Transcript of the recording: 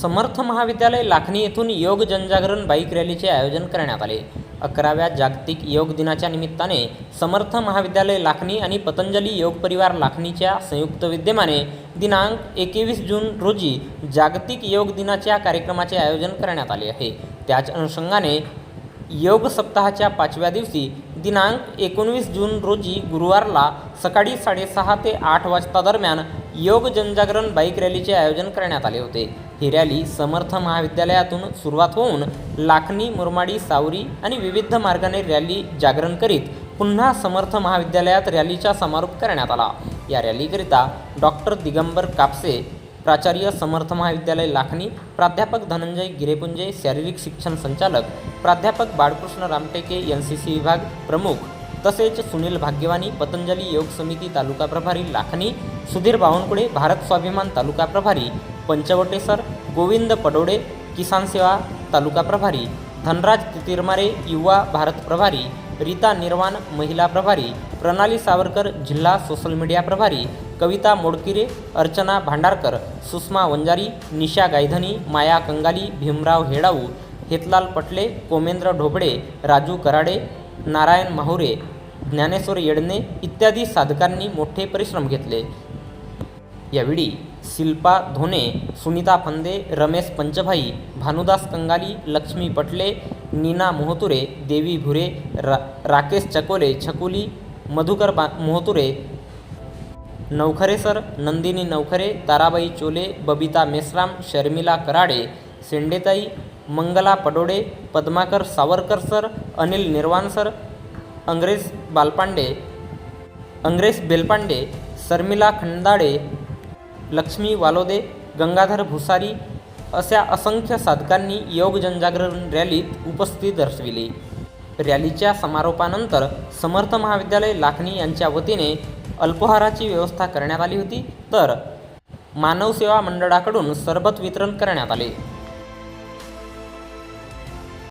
समर्थ महाविद्यालय लाखणी येथून योग जनजागरण बाईक रॅलीचे आयोजन करण्यात आले. अकराव्या जागतिक योग दिनाच्या निमित्ताने समर्थ महाविद्यालय लाखणी आणि पतंजली योग परिवार लाखणीच्या संयुक्त विद्यमाने दिनांक एकवीस जून रोजी जागतिक योग दिनाच्या कार्यक्रमाचे आयोजन करण्यात आले आहे. त्याच अनुषंगाने योग सप्ताहाच्या पाचव्या दिवशी दिनांक एकोणवीस जून रोजी गुरुवारला सकाळी साडेसहा ते आठ वाजता दरम्यान योग जनजागरण बाईक रॅलीचे आयोजन करण्यात आले होते. ही रॅली समर्थ महाविद्यालयातून सुरुवात होऊन लाखनी मुरमाडी सावरी आणि विविध मार्गाने रॅली जागरण करीत पुन्हा समर्थ महाविद्यालयात रॅलीचा समारोप करण्यात आला. या रॅलीकरिता डॉक्टर दिगंबर कापसे प्राचार्य समर्थ महाविद्यालय लाखनी प्राध्यापक धनंजय गिरेपुंजे शारीरिक शिक्षण संचालक प्राध्यापक Balkrishna Ramteke N C C विभाग प्रमुख तसेच सुनील भाग्यवानी पतंजली योग समिती तालुका प्रभारी लाखनी सुधीर बावनकुळे भारत स्वाभिमान तालुका प्रभारी पंचवटे सर गोविंद पडोडे किसान सेवा तालुका प्रभारी धनराज तिरमारे युवा भारत प्रभारी रीता निर्वाण महिला प्रभारी प्रणाली सावरकर जिल्हा सोशल मीडिया प्रभारी कविता मोडकिरे अर्चना भांडारकर सुषमा वंजारी निशा गायधनी माया कंगाली भीमराव हेडाऊ हेतलाल पटले कोमेंद्र ढोबळे राजू कराडे नारायण माहुरे ज्ञानेश्वर येडणे इत्यादी साधकांनी मोठे परिश्रम घेतले. यावेळी शिल्पा धोने सुनीता फंदे रमेश पंचभाई भानुदास कंगाली लक्ष्मी पटले नीना मोहतुरे देवी भुरे रा राकेश चकोले छकुली मधुकर बा मोहतुरे नवखरे सर नंदिनी नवखरे ताराबाई चोले बबिता मेश्राम शर्मिला कराडे सेंडेताई मंगला पडोडे पद्माकर सावरकर सर अनिल निर्वाण सर अंग्रेज बालपांडे अंग्रेज बेलपांडे शर्मिला खंडाळे लक्ष्मी वालोदे गंगाधर भुसारी अशा असंख्य साधकांनी योग जनजागरण रॅलीत उपस्थिती दर्शविली. रॅलीच्या समारोपानंतर समर्थ महाविद्यालय लाखनी यांच्या वतीने अल्पोहाराची व्यवस्था करण्यात आली होती तर मानव सेवा मंडळाकडून सरबत वितरण करण्यात आले.